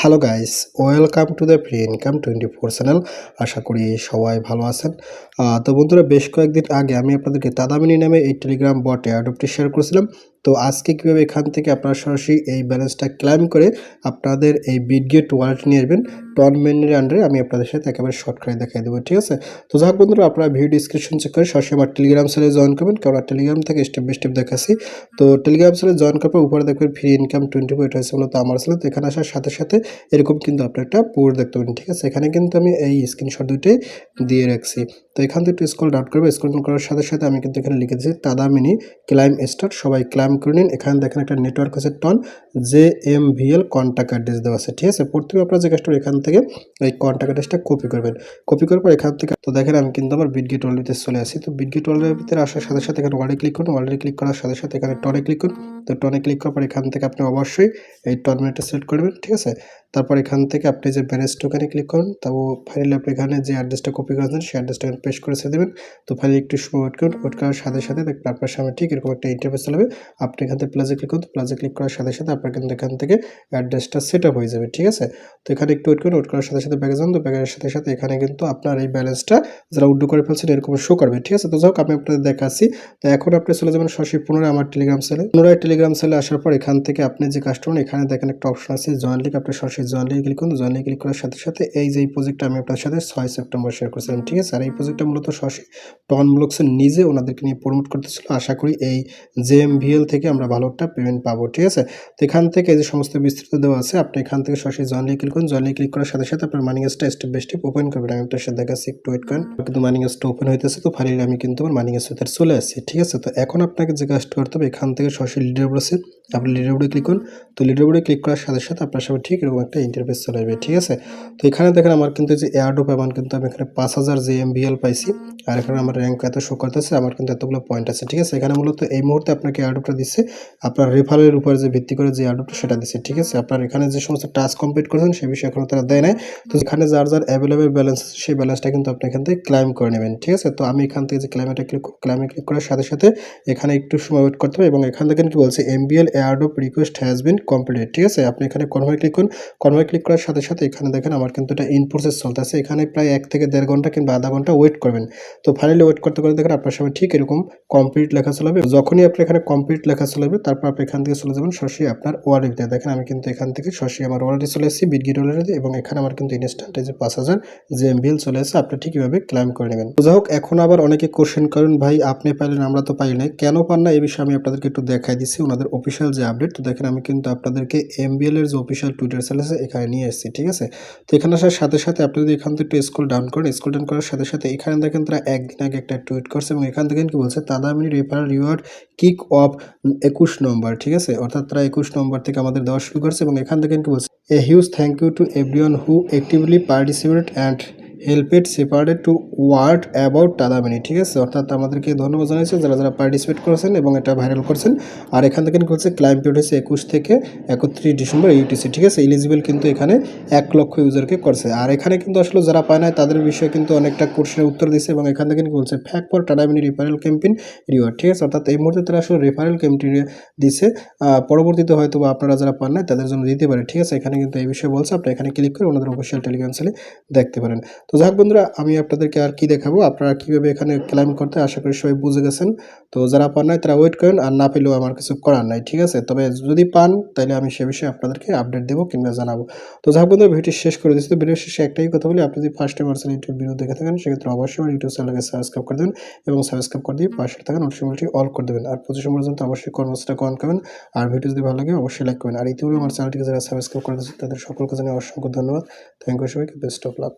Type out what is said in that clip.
Hello guys welcome to the free income twenty four channel আশা করি সবাই ভালো আছেন। তো বন্ধুরা, বেশ কয়েকদিন আগে আমি আপনাদেরকে তাদামিনী নামে এই টেলিগ্রাম বটে অ্যাডপটি শেয়ার করেছিলাম। তো আজকে কীভাবে এখান থেকে আপনারা সরাসরি এই ব্যালেন্সটা ক্লাইম করে আপনাদের এই বিডগেট ওয়ালেট নিয়ে আসবেন টন মেনের আন্ডারে আমি আপনাদের সাথে একেবারে শর্টকাটে দেখাই দেবো, ঠিক আছে? তো যাক বন্ধুরা, আপনারা ভিডিও ডিসক্রিপশন চেক করে সরাসরি আমার টেলিগ্রাম চ্যানেলে জয়েন করবেন। কারণ টেলিগ্রাম থেকে স্টেপ বাই স্টেপ দেখাচ্ছি। তো টেলিগ্রাম চ্যানেলে জয়েন করার পর উপরে দেখবেন ফ্রি ইনকাম টোয়েন্টি ফোর হচ্ছে মূলত আমার চ্যানেল তো এখানে আসার সাথে সাথে এরকম কিন্তু আপনার একটা পোস্ট দেখতে পাবেন, ঠিক আছে? এখানে কিন্তু আমি এই স্ক্রিনশট দুইটাই দিয়ে রাখছি। তো এখান থেকে একটু স্ক্রল ডাউট করবে। ডাউন করার সাথে সাথে আমি কিন্তু এখানে লিখে দিচ্ছি তাদামিনি ক্লাইম স্টার্ট সবাই ক্লাইম করে নিন। এখানে দেখেন একটা নেটওয়ার্ক আছে TON J M VL contact address দেওয়া আছে, ঠিক আছে? প্রথমে আপনার যে কাজটা এখান থেকে এই কন্ট্যাক্ট অ্যাড্রেসটা কপি করবেন। কপি করার পর এখান থেকে, তো দেখেন আমি কিন্তু আমার বিটগেট ওয়ালেটে চলে আসি। তো বিটগেট ওয়ালেটের ভিতরে আসার সাথে সাথে এখানে ওয়ালে ক্লিক করুন। ওয়ালে ক্লিক করার সাথে সাথে এখানে টনে ক্লিক করুন। তো টনে ক্লিক করার পর এখান থেকে আপনি অবশ্যই এই টন মিনিটটা সিলেক্ট করবেন ঠিক আছে? তারপর এখান থেকে আপনি যে ব্যালেন্স টোকেনে ক্লিক করুন তো ফাইনালি আপনি এখানে যে অ্যাড্রেসটা কপি করেছেন, সেই অ্যাড্রেসটা পেস্ট করে দেবেন। তো ফাইনালি একটু সময় ওয়েট করুন ওয়েট করার সাথে সাথে দেখবেন আপনার সামনে ঠিক এরকম একটা ইন্টারফেস চলবে আপনি এখান থেকে প্লাজে ক্লিক করুন প্লাজে ক্লিক করার সাথে সাথে আপনার কিন্তু এখান থেকে অ্যাড্রেসটা সেট আপ হয়ে যাবে, ঠিক আছে? তো এখানে একটু ওয়েট করুন ওয়েট করার সাথে সাথে ব্যাগে যান, তো ব্যাগের সাথে সাথে এখানে কিন্তু আপনার এই ব্যালেন্সটা যারা উড্ডু করে ফেলছেন, এরকম শো করবে, ঠিক আছে? তো যাই হোক, আমি আপনাদের দেখাচ্ছি। তো এখন আপনি চলে যাবেন সরাসরি পুনরায় আমার টেলিগ্রাম সেলে পুনরায় টেলিগ্রাম সেলে আসার পর এখান থেকে আপনি যে কাস্টমার এখানে দেখেন একটা অপশন আছে জয়েন লিঙ্ক আপনি সরাসরি জয়েন লিঙ্ক ক্লিক করুন। জয়েন লিঙ্ক ক্লিক করার সাথে সাথে এই যে এই প্রজেক্টটা আমি আপনার সাথে ছয় সেপ্টেম্বর শেয়ার করেছিলাম ঠিক আছে? আর এই প্রজেক্টটা মূলত সরাসরি টন ব্লকসের নিজে ওনাদেরকে নিয়ে প্রমোট করতেছিল। আশা করি এই জেএমভিএল থেকে আমরা ভালো একটা পেমেন্ট পাবো ঠিক আছে? তো এখান থেকে এই যে সমস্ত বিস্তৃত দেওয়া আছে আপনি এখান থেকে সরাসরি জয়েন লিঙ্ক ক্লিক করুন। জয়েন লিঙ্ক ক্লিক করার সাথে সাথে আপনার মানি গ্যাসটা স্টেপ বাই স্টেপ ওপেন করবেন। আমি আপনার সাথে দেখাচ্ছি একটু ওয়েট করেন। কিন্তু মানি গ্যাসটা ওপেন হইতেছে তো ফাইনালি আমি কিন্তু আমার মানি গ্যাসের ভিতরে চলে আসছি ঠিক আছে? তো এখন আপনাকে যে কাজটা করতে হবে এখান থেকে সরাসরি লিডার আছে। আপনি লিডার বোর্ডে ক্লিক করুন। তো লিডার বোর্ডে ক্লিক করার সাথে সাথে আপনার সামনে ঠিক এরকম একটা ইন্টারফেস চলে আসবে ঠিক আছে? তো এখানে দেখেন আমার কিন্তু যে এয়ারডো পেমেন্ট কিন্তু আমি এখানে পাঁচ হাজার যে এমবিএল পাইছি। আর এখানে আমার র্যাঙ্ক এত শো করতেছে, আমার কিন্তু এতগুলো পয়েন্ট আছে, ঠিক আছে? এখানে মূলত এই মুহূর্তে আপনাকে এয়ারডোপটা দিচ্ছে। আপনার রেফারের উপর যে ভিত্তি করে যে এয়ারডোপটা সেটা দিচ্ছে, ঠিক আছে? আপনার এখানে যে সমস্ত টাস্ক কমপ্লিট করেছেন, সেই বিষয়ে এখনও তারা দেয় নাই। তো এখানে যার যার অ্যাভেলেবেল ব্যালেন্স আছে, সেই ব্যালেন্সটা কিন্তু আপনি এখান থেকে ক্লাইম করে নেবেন, ঠিক আছে? তো আমি এখান থেকে যে ক্লাইমেটে ক্লিক ক্লাইমে ক্লিক করার সাথে সাথে এখানে একটু সময় ওয়েট করতে হবে এবং এখান থেকে কি বলছে M MBL airdrop request has been complete ঠিক আছে? আপনি এখানে কনভার ক্লিক করুন। কনভার ক্লিক করার সাথে সাথে এখানে দেখেন আমার কিন্তু এটা ইন প্রসেস চলতেছে। এখানে প্রায় এক থেকে দেড় ঘণ্টা কিংবা আধা ঘণ্টা ওয়েট করবেন। তো ফাইনালি ওয়েট করতে করতে দেখেন আপনার সামনে ঠিক এরকম কমপ্লিট লেখা চলাবে। যখনই আপনি এখানে কমপ্লিট লেখা চলাবে, তারপর আপনি এখান থেকে চলে যাবেন সরাসরি আপনার ওয়ালেটে দেখেন আমি কিন্তু এখান থেকে সরাসরি আমার ওয়ালেটে চলে এসেছি বিটগিট ওয়ালেটে এবং এখানে আমার কিন্তু ইনস্ট্যান্ট যে পাঁচ হাজার যে এমবিএল চলে এসেছে, আপনি ঠিক এভাবে ক্লাইম করে নেবেন। যাই হোক এখন আবার অনেকে কোশ্চেন করেন, ভাই, আপনি পাইলেন, আমরা তো পাই নাই। কেন পান না? এই বিষয়ে আমি আপনাদেরকে একটু দেখাই দিচ্ছি, ওনাদের অফিসিয়াল যে আপডেট তো দেখেন আমি কিন্তু আপনাদেরকে এমবিএল এর যে অফিসিয়াল টুইটার চ্যানেল আছে, এখানে নিয়ে এসেছি, ঠিক আছে? তো এখানে আসার সাথে সাথে আপনি যদি এখান থেকে স্কুল ডাউন করেন স্কুল ডাউন করার সাথে সাথে এখানে দেখেন তারা একদিন আগে একটা টুইট করছে এবং এখান থেকে কি বলছে Tadamini refer reward kick off একুশ নম্বর ঠিক আছে? অর্থাৎ তারা একুশ নম্বর থেকে আমাদের দেওয়া শুরু করছে এবং এখান থেকে কি বলছে a huge thank you to everyone who actively participate and helped separate to word about Tadamini ঠিক আছে? অর্থাৎ আমাদেরকে ধন্যবাদ জানাইছে যারা যারা পার্টিসিপেট করেছেন এবং এটা ভাইরাল করছেন। আর এখান থেকে হচ্ছে ক্লাইম পিরিয়ড হচ্ছে একুশ থেকে একত্রিশ ডিসেম্বর ইউটিসি ঠিক আছে? এলিজিবল কিন্তু এখানে এক লক্ষ ইউজারকে করছে। আর এখানে কিন্তু আসলে যারা পায় না তাদের বিষয়ে কিন্তু অনেকটা কোশ্চেনের উত্তর দিচ্ছে এবং এখান থেকে বলছে fact for Tadamini referral campaign reward ঠিক আছে? অর্থাৎ এই মুহূর্তে তারা আসলে রেফারেল ক্যাম্পেইন দিচ্ছে পরবর্তীতে হয়তো আপনারা যারা পান না তাদের জন্য দিতে পারে ঠিক আছে? এখানে কিন্তু এই বিষয়ে বলছে, আপনি এখানে ক্লিক করে ওনাদের অফিসিয়াল টেলিগ্রাম চ্যানেলে দেখতে পারেন। তো যাক বন্ধুরা, আমি আপনাদেরকে আর কি দেখাবো, আপনারা কীভাবে এখানে ক্লাইম করতে আশা করি সবাই বুঝে গেছেন। তো যারা পান নাই তারা ওয়েট করেন, আর না পেলেও আমার কিছু করার নাই, ঠিক আছে? তবে যদি পান তাহলে আমি সে বিষয়ে আপনাদেরকে আপডেট দেবো কিংবা জানাব। তো যাক বন্ধুরা ভিডিও শেষ করে দিচ্ছি। তো ভিডিও শেষে একটাই কথা বলি, আপনি যদি ফার্স্ট টাইম আমার ইউটিউব ভিডিও দেখে থাকেন, সেক্ষেত্রে অবশ্যই আমার ইউটিউব চ্যানেলকে সাবস্ক্রাইব করে দেবেন এবং সাবস্ক্রাইব করে দিয়ে পাশে থাকা নোটিফিকেশনটি অল করে দেবেন। আর পঁচিশ পর্যন্ত অবশ্যই কর্মসূচিটা অন করবেন। আর ভিডিও যদি ভালো লাগে, অবশ্যই লাইক করবেন। আর ইতিপূর্বে আমার চ্যানেলটিকে যারা সাবস্ক্রাইব করে দিয়েছে তাদের সকলকে জানিয়ে অসংখ্য ধন্যবাদ। থ্যাংক ইউ সবাইকে বেস্ট অফ লাক